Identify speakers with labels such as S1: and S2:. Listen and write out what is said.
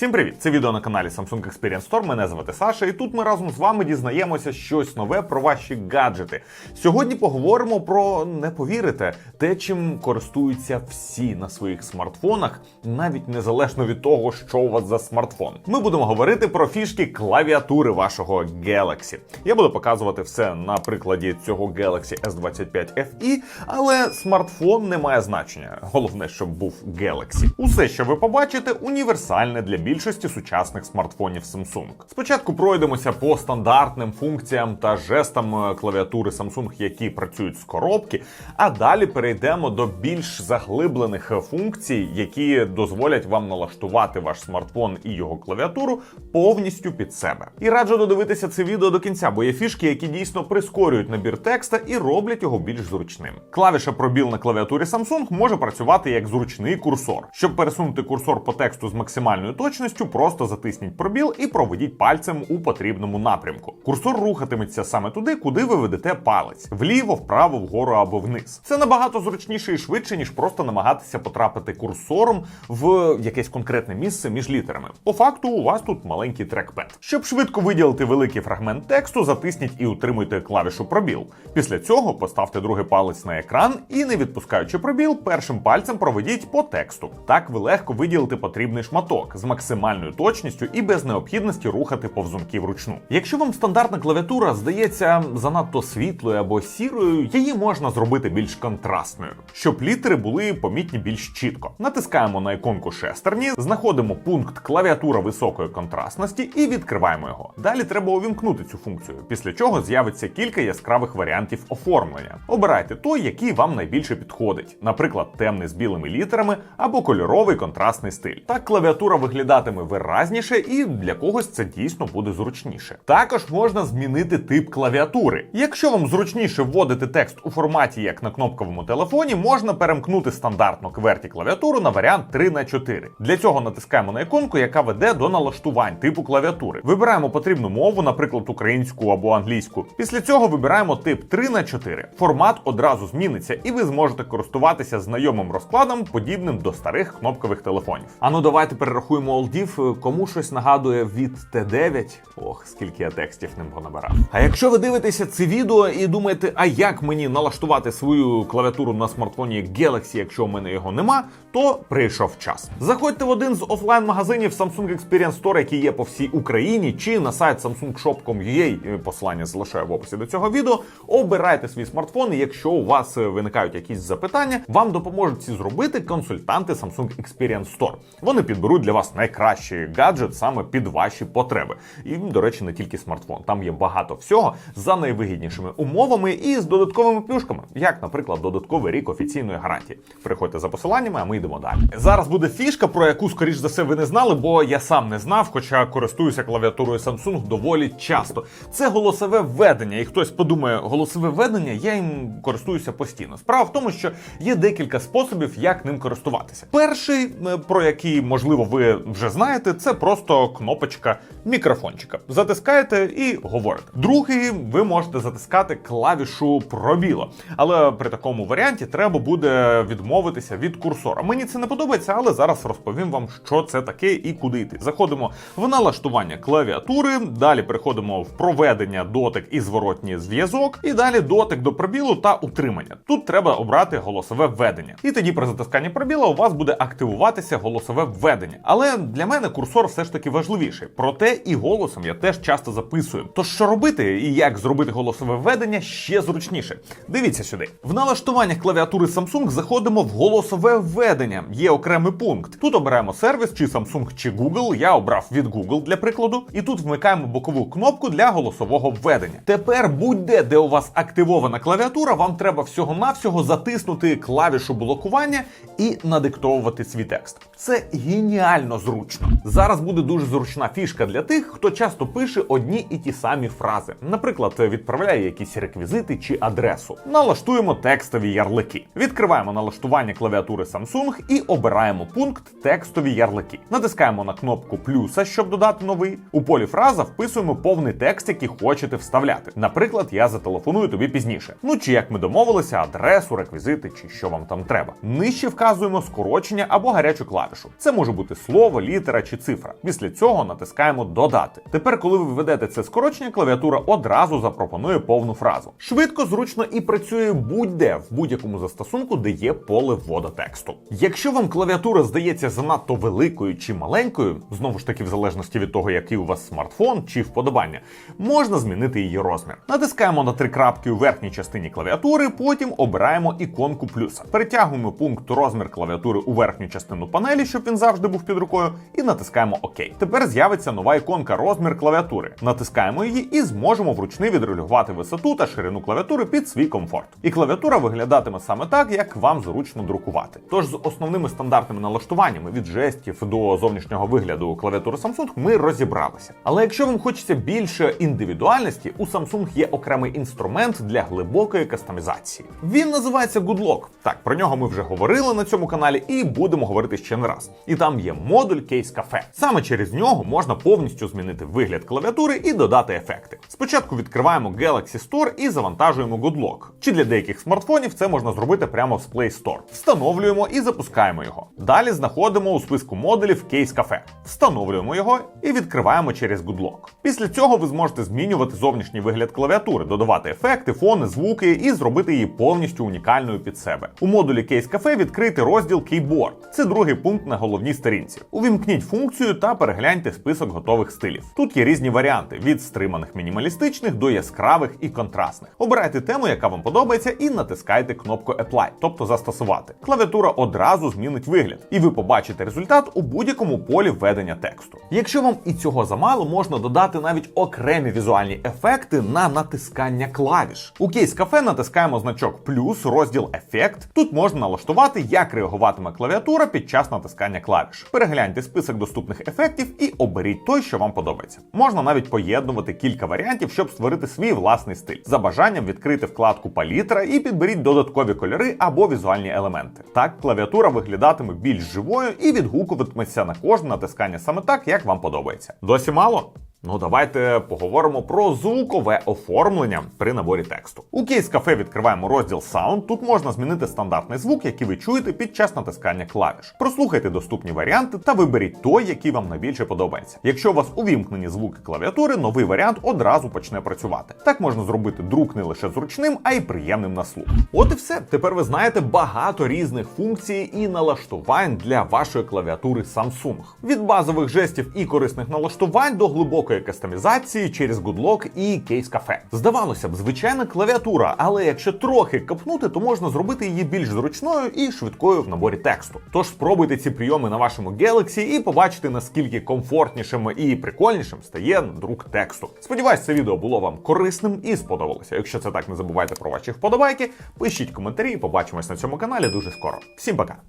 S1: Всім привіт! Це відео на каналі Samsung Experience Store. Мене звати Саша, і тут ми разом з вами дізнаємося щось нове про ваші гаджети. Сьогодні поговоримо про не повірите, те, чим користуються всі на своїх смартфонах, навіть незалежно від того, що у вас за смартфон. Ми будемо говорити про фішки клавіатури вашого Galaxy. Я буду показувати все на прикладі цього Galaxy S25 FE, але смартфон не має значення. Головне, щоб був Galaxy. Усе, що ви побачите, універсальне для більшості сучасних смартфонів Samsung. Спочатку пройдемося по стандартним функціям та жестам е, клавіатури Samsung, які працюють з коробки, а далі перейдемо до більш заглиблених функцій, які дозволять вам налаштувати ваш смартфон і його клавіатуру повністю під себе. І раджу додивитися це відео до кінця, бо є фішки, які дійсно прискорюють набір текста і роблять його більш зручним. Клавіша пробіл на клавіатурі Samsung може працювати як зручний курсор. Щоб пересунути курсор по тексту з максимальною точністю, просто затисніть пробіл і проведіть пальцем у потрібному напрямку. Курсор рухатиметься саме туди, куди ви ведете палець: вліво, вправо, вгору або вниз. Це набагато зручніше і швидше, ніж просто намагатися потрапити курсором в якесь конкретне місце між літерами. По факту, у вас тут маленький трекпед. Щоб швидко виділити великий фрагмент тексту, затисніть і утримуйте клавішу пробіл. Після цього поставте другий палець на екран і, не відпускаючи пробіл, першим пальцем проведіть по тексту. Так ви легко виділите потрібний шматок з максимальною точністю і без необхідності рухати повзунки вручну. Якщо вам стандартна клавіатура здається занадто світлою або сірою, її можна зробити більш контрастною, щоб літери були помітні більш чітко. Натискаємо на іконку шестерні, знаходимо пункт клавіатура високої контрастності і відкриваємо його. Далі треба увімкнути цю функцію, після чого з'явиться кілька яскравих варіантів оформлення. Обирайте той, який вам найбільше підходить, наприклад, темний з білими літерами або кольоровий контрастний стиль. Так клавіатура виглядатиме виразніше, і для когось це дійсно буде зручніше. Також можна змінити тип клавіатури. Якщо вам зручніше вводити текст у форматі, як на кнопковому телефоні, можна перемкнути стандартну QWERTY клавіатуру на варіант 3 на 4 Для цього натискаємо на іконку, яка веде до налаштувань типу клавіатури. Вибираємо потрібну мову, наприклад, українську або англійську. Після цього вибираємо тип 3 на 4 Формат одразу зміниться, і ви зможете користуватися знайомим розкладом, подібним до старих кнопкових телефонів. А ну давайте перерахуємо олдів. Кому щось нагадує від Т9. Ох, скільки я текстів ним понабирав. А якщо ви дивитеся це відео і думаєте, а як мені налаштувати свою клавіатуру на смартфоні Galaxy, якщо у мене його нема, то прийшов час. Заходьте в один з офлайн-магазинів Samsung Experience Store, які є по всій Україні, чи на сайт samsungshop.ua, посилання залишаю в описі до цього відео. Обирайте свій смартфон, і якщо у вас е, виникають якісь запитання, вам допоможуть ці зробити консультанти Samsung Experience Store. Вони підберуть для вас найкращий гаджет саме під ваші потреби. І, до речі, не тільки смартфон. Там є багато всього за найвигіднішими умовами і з додатковими плюшками, як, наприклад, додатковий рік офіційної гарантії. Приходьте за посиланнями, а ми йдемо далі. Зараз буде фішка, про яку, скоріш за все, ви не знали, бо я сам не знав, хоча користуюся клавіатурою Samsung доволі часто. Це голосове введення, і хтось подумає, голосове введення, я їм користуюся постійно. Справа в тому, що є декілька способів, як ним користуватися. Перший, е, про який можливо ви вже знаєте, це просто кнопочка мікрофончика. Затискаєте і говорите. Другий, ви можете затискати клавішу пробіла, але при такому варіанті треба буде відмовитися від курсора. Мені це не подобається, але зараз розповім вам, що це таке і куди йти. Заходимо в налаштування клавіатури, далі переходимо в проведення дотик і зворотній зв'язок, і далі дотик до пробілу та утримання. Тут треба обрати голосове введення. І тоді при затисканні пробіла у вас буде активуватися голосове введення. Але для мене курсор все ж таки важливіший. Проте і голосом я теж часто записую. Тож що робити і як зробити голосове введення ще зручніше? Дивіться сюди. В налаштуваннях клавіатури Samsung заходимо в голосове введення. Є окремий пункт. Тут обираємо сервіс, чи Samsung, чи Google. Я обрав від Google для прикладу. І тут вмикаємо бокову кнопку для голосового введення. Тепер будь-де, де у вас активована клавіатура, вам треба всього-навсього затиснути клавішу блокування і надиктовувати свій текст. Це геніально зручно. Зараз буде дуже зручна фішка для тих, хто часто пише одні і ті самі фрази. Наприклад, відправляє якісь реквізити чи адресу. Налаштуємо текстові ярлики. Відкриваємо налаштування клавіатури Samsung і обираємо пункт текстові ярлики. Натискаємо на кнопку плюса, щоб додати новий. У полі фраза вписуємо повний текст, який хочете вставляти. Наприклад, я зателефоную тобі пізніше. Ну чи як ми домовилися, адресу, реквізити чи що вам там треба. Нижче вказуємо скорочення або гарячу клавішу. Це може бути слово, літера чи цифра. Після цього натискаємо Додати. Тепер, коли ви введете це скорочення, клавіатура одразу запропонує повну фразу. Швидко, зручно і працює будь-де в будь-якому застосунку, де є поле вводу тексту. Якщо вам клавіатура здається занадто великою чи маленькою, знову ж таки, в залежності від того, який у вас смартфон чи вподобання, можна змінити її розмір. Натискаємо на три крапки у верхній частині клавіатури, потім обираємо іконку плюса. Перетягуємо пункт розмір клавіатури у верхню частину панелі, щоб він завжди був під рукою, і натискаємо ОК. Тепер з'явиться нова іконка розмір клавіатури. Натискаємо її і зможемо вручну відрегулювати висоту та ширину клавіатури під свій комфорт. І клавіатура виглядатиме саме так, як вам зручно друкувати. Тож з основними стандартними налаштуваннями від жестів до зовнішнього вигляду клавіатури Samsung ми розібралися. Але якщо вам хочеться більше індивідуальності, у Samsung є окремий інструмент для глибокої кастомізації. Він називається GoodLock. Так, про нього ми вже говорили на цьому каналі і будемо говорити ще не раз. І там є модуль Case Cafe. Саме через нього можна повністю змінити вигляд клавіатури і додати ефекти. Спочатку відкриваємо Galaxy Store і завантажуємо GoodLock. Чи для деяких смартфонів це можна зробити прямо з Play Store. Встановлюємо і запускаємо його. Далі знаходимо у списку модулів Case Cafe. Встановлюємо його і відкриваємо через GoodLock. Після цього ви зможете змінювати зовнішній вигляд клавіатури, додавати ефекти, фони, звуки і зробити її повністю унікальною під себе. У модулі Case Cafe відкрити розділ Keyboard. Це другий пункт на головній сторінці. Увімкніть функцію та перегляньте список готових стилів. Тут є різні варіанти: від стриманих мінімалістичних до яскравих і контрастних. Обирайте тему, яка вам подобається, і натискайте кнопку Apply, тобто застосувати. Клавіатура одразу змінить вигляд, і ви побачите результат у будь-якому полі введення тексту. Якщо вам і цього замало, можна додати навіть окремі візуальні ефекти на натискання клавіш. У Case Cafe натискаємо значок плюс, розділ ефект. Тут можна налаштувати, як реагуватиме клавіатура під час натискання клавіш. Перегляньте список доступних ефектів і оберіть той, що вам подобається. Можна навіть поєднувати кілька варіантів, щоб створити свій власний стиль. За бажанням відкрити вкладку палітра і підберіть додаткові кольори або візуальні елементи. Так клавіатура виглядатиме більш живою і відгукуватиметься на кожне натискання саме так, як вам подобається. Досі мало? Ну, давайте поговоримо про звукове оформлення при наборі тексту. У Case Cafe відкриваємо розділ Sound. Тут можна змінити стандартний звук, який ви чуєте під час натискання клавіш. Прослухайте доступні варіанти та виберіть той, який вам найбільше подобається. Якщо у вас увімкнені звуки клавіатури, новий варіант одразу почне працювати. Так можна зробити друк не лише зручним, а й приємним на слух. От і все. Тепер ви знаєте багато різних функцій і налаштувань для вашої клавіатури Samsung. Від базових жестів і корисних налаштувань до глибокої кастомізації через GoodLock і Case Cafe. Здавалося б, звичайна клавіатура, але якщо трохи капнути, то можна зробити її більш зручною і швидкою в наборі тексту. Тож спробуйте ці прийоми на вашому Galaxy і побачите, наскільки комфортнішим і прикольнішим стає друк тексту. Сподіваюсь, це відео було вам корисним і сподобалося. Якщо це так, не забувайте про ваші вподобайки, пишіть коментарі і побачимось на цьому каналі дуже скоро. Всім пока!